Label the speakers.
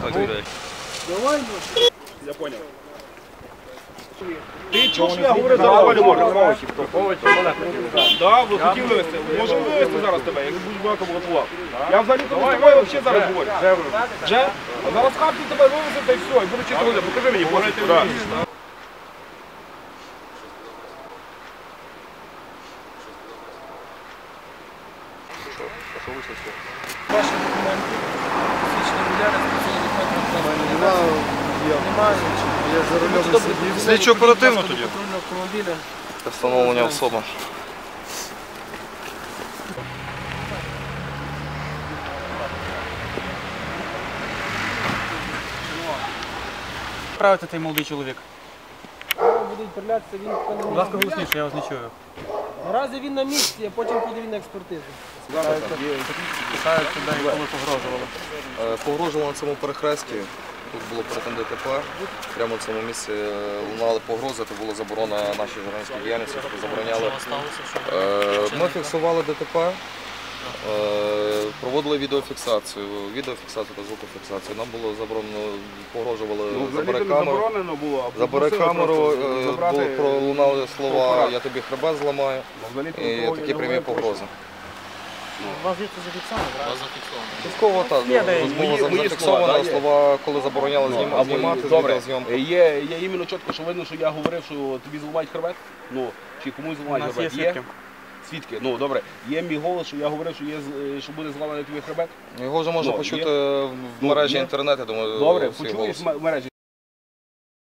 Speaker 1: Как ты играешь? Давай, Я понял. Ти чув, що я говорю за Валю Да, ви хотів вивезти. Може вивезти зараз тебе, якби будь багато готував. Я взагалі тобі з тобою взагалі зараз говорю. Вже? А зараз хапці тебе вивезти та й все, і буду чисто. Покажи мені, пограйте. Може ти вивезеш.
Speaker 2: Ваші документи, фізичні мільярди.
Speaker 3: Я за рулем не сидів.
Speaker 4: Слідчо оперативно тоді.
Speaker 2: Патрульного автомобіля.
Speaker 4: Встановлення особи.
Speaker 5: Правити цей молодий чоловік.
Speaker 2: Буде відправлятися, він
Speaker 5: Будь ласка, голосніше, я вас не чую.
Speaker 2: Наразі він на місці, а потім буде він на експертизу.
Speaker 5: Питають себе, коли погрожували.
Speaker 4: Погрожували на цьому перехресті. Тут було перетин ДТП. Прямо в цьому місці е, лунали погрози, то була заборона нашій журналістській діяльності, що забороняли. Е, Ми фіксували ДТП, е, проводили відеофіксацію, відеофіксацію та звукофіксацію. Нам було заборонено, погрожували забери камеру.
Speaker 1: було.
Speaker 4: Забери камеру, було пролунали слова. Я тобі хребет зламаю. І такі прямі погрози.
Speaker 5: Вас звідси зафіксовано, так?
Speaker 4: Частково так,
Speaker 5: Є, де-
Speaker 4: розмова
Speaker 1: мої- мої
Speaker 4: зафіксована,
Speaker 1: слова, да, є.
Speaker 4: слова, коли забороняли
Speaker 1: Ну,
Speaker 4: знім-
Speaker 1: або-
Speaker 4: знімати з
Speaker 1: Добре. Е, є, є іменно чітко, що видно, що я говорив, що тобі зламають хребет. Ну, чи комусь
Speaker 5: У
Speaker 1: зламають
Speaker 5: нас є
Speaker 1: хребет.
Speaker 5: свідки.
Speaker 1: Свідки. Ну, добре. Є мій голос, що я говорив, що, є, з- е, що буде зламаний тобі хребет.
Speaker 4: Його вже можна
Speaker 1: Ну,
Speaker 4: почути в
Speaker 1: Ну,
Speaker 4: мережі
Speaker 1: є.
Speaker 4: інтернету, я думаю,
Speaker 1: Добре,
Speaker 4: всі
Speaker 1: почуєш
Speaker 4: голоси.
Speaker 1: в мережі